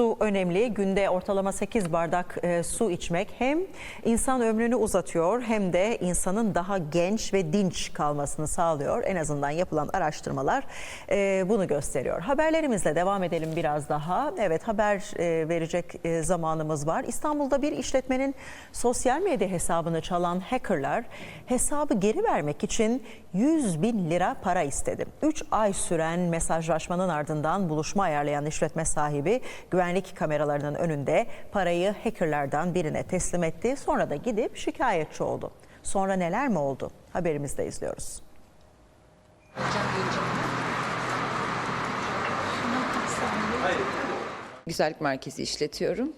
Su önemli. Günde ortalama 8 bardak e, su içmek hem insan ömrünü uzatıyor hem de insanın daha genç ve dinç kalmasını sağlıyor. En azından yapılan araştırmalar e, bunu gösteriyor. Haberlerimizle devam edelim biraz daha. Evet haber e, verecek e, zamanımız var. İstanbul'da bir işletmenin sosyal medya hesabını çalan hackerlar hesabı geri vermek için 100 bin lira para istedi. 3 ay süren mesajlaşmanın ardından buluşma ayarlayan işletme sahibi güvenlik kameralarının önünde parayı hackerlardan birine teslim etti. Sonra da gidip şikayetçi oldu. Sonra neler mi oldu? Haberimizde izliyoruz. Güzellik merkezi işletiyorum.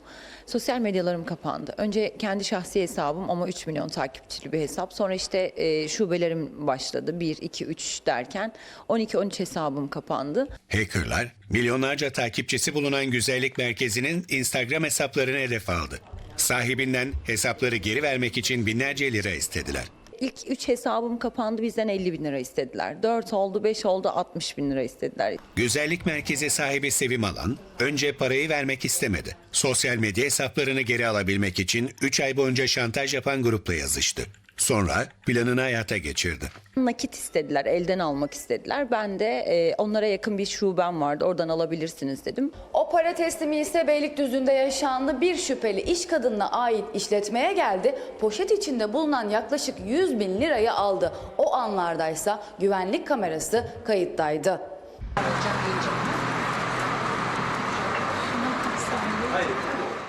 Sosyal medyalarım kapandı. Önce kendi şahsi hesabım ama 3 milyon takipçili bir hesap. Sonra işte e, şubelerim başladı. 1, 2, 3 derken 12-13 hesabım kapandı. Hackerlar, milyonlarca takipçisi bulunan güzellik merkezinin Instagram hesaplarını hedef aldı. Sahibinden hesapları geri vermek için binlerce lira istediler. İlk 3 hesabım kapandı. Bizden 50 bin lira istediler. 4 oldu, 5 oldu, 60 bin lira istediler. Güzellik merkezi sahibi Sevim Alan, önce parayı vermek istemedi. Sosyal medya hesaplarını geri alabilmek için 3 ay boyunca şantaj yapan grupla yazıştı. Sonra planını hayata geçirdi. Nakit istediler, elden almak istediler. Ben de e, onlara yakın bir şubem vardı. Oradan alabilirsiniz dedim. O para teslimi ise Beylikdüzü'nde yaşandı. Bir şüpheli iş kadınına ait işletmeye geldi. Poşet içinde bulunan yaklaşık 100 bin lirayı aldı. O anlardaysa güvenlik kamerası kayıttaydı.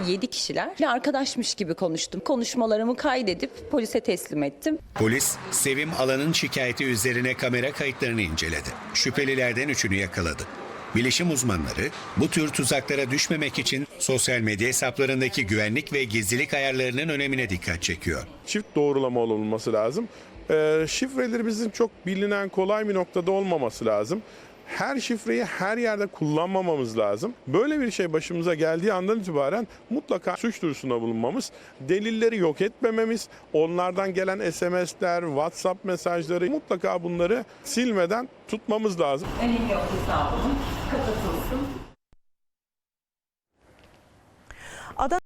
7 kişilerle arkadaşmış gibi konuştum. Konuşmalarımı kaydedip polise teslim ettim. Polis, Sevim Alan'ın şikayeti üzerine kamera kayıtlarını inceledi. Şüphelilerden üçünü yakaladı. Bilişim uzmanları bu tür tuzaklara düşmemek için sosyal medya hesaplarındaki güvenlik ve gizlilik ayarlarının önemine dikkat çekiyor. çift doğrulama olması lazım. Ee, şifrelerimizin çok bilinen kolay bir noktada olmaması lazım. Her şifreyi her yerde kullanmamamız lazım. Böyle bir şey başımıza geldiği andan itibaren mutlaka suç duyurusunda bulunmamız, delilleri yok etmememiz, onlardan gelen SMS'ler, WhatsApp mesajları mutlaka bunları silmeden tutmamız lazım. Önemli yok hesabımın kapatılsın. Adana